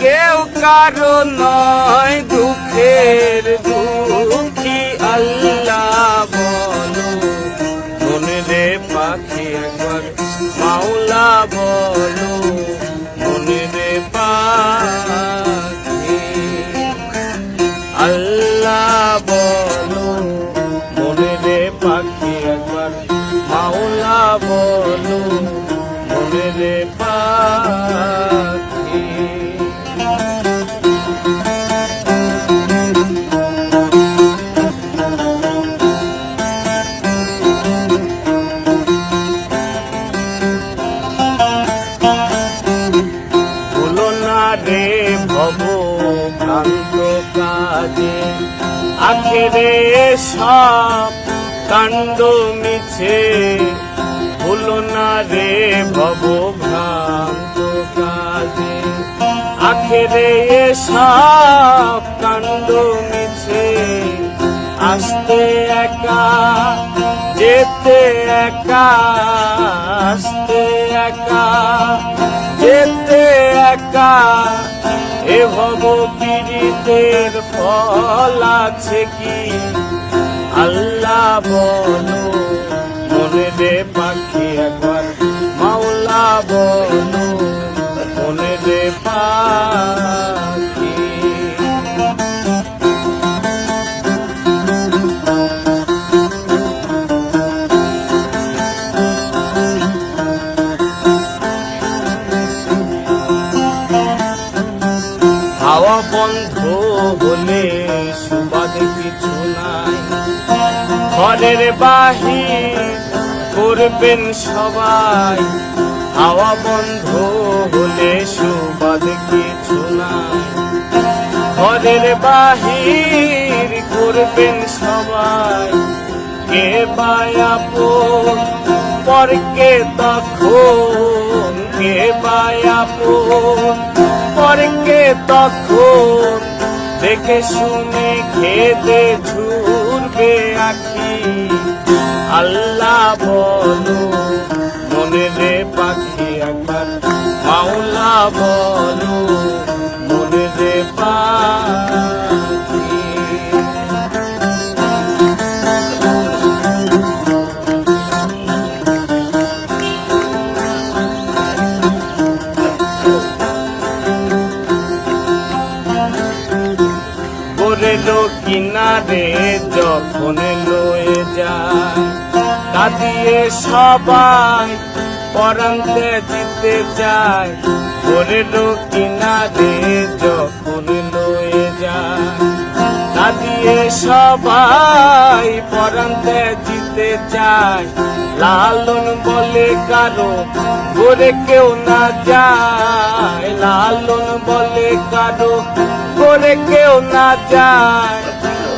কেউ কারও নয় দুঃখের দুঃখী আল্লাহ বলো। মনে পাখি একবার মাওলা বলো। মনে রে পাখি আল্লাহ বলো। মনে রে পাখি একবার মাওলা বলো। মনে রে পাখি কাজে আখেরে সব কাণ্ড মিছে, ভুলো না রে ভব ভ্রান্ত কাজে আখেরে সব কাণ্ড মিছে, আসতে একা, যেতে একা, আসতে একা, যেতে একা। পীড়িতের ফল আছে কি? আল্লাহ বলো। হাওয়া বন্ধ হলে সুবাদ কিছু নাই। ঘরের বাহির করবেন সবাই। হাওয়া বন্ধ হলে সুবাদ কিছু নাই। ঘরের বাহির করবেন সবাই। কে বায়াপো পরকে তখন কে পায়াপন পরকে তখন দেখে শুনে খেতে ঝুরবে আখি। আল্লাহ বলো কিনারে যখন লয়ে যায়। তা দিয়ে সবাই পরান্তে জিতে যায়। গোরের কিনারে যখন লয়ে যায়। তা দিয়ে সবাই পরান্তে জিতে যায়। লালন বলে কারও গোরে কেউ না যায়। লালন বলে কারও গোরে কেউ না যায়।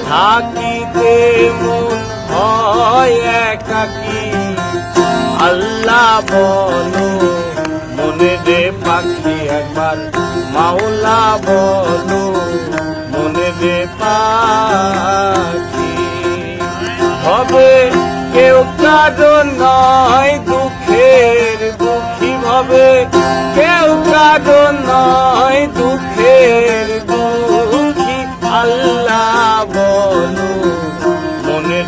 থাকিতে মন হয় একাকি। আল্লাহ বলো, মনে রে পাখি একবার। মাওলা বলো, মনে রে পাখি। হবে কেউ কারও নয় দুঃখের দুঃখী। হবে কেউ কারও নয় দুঃখের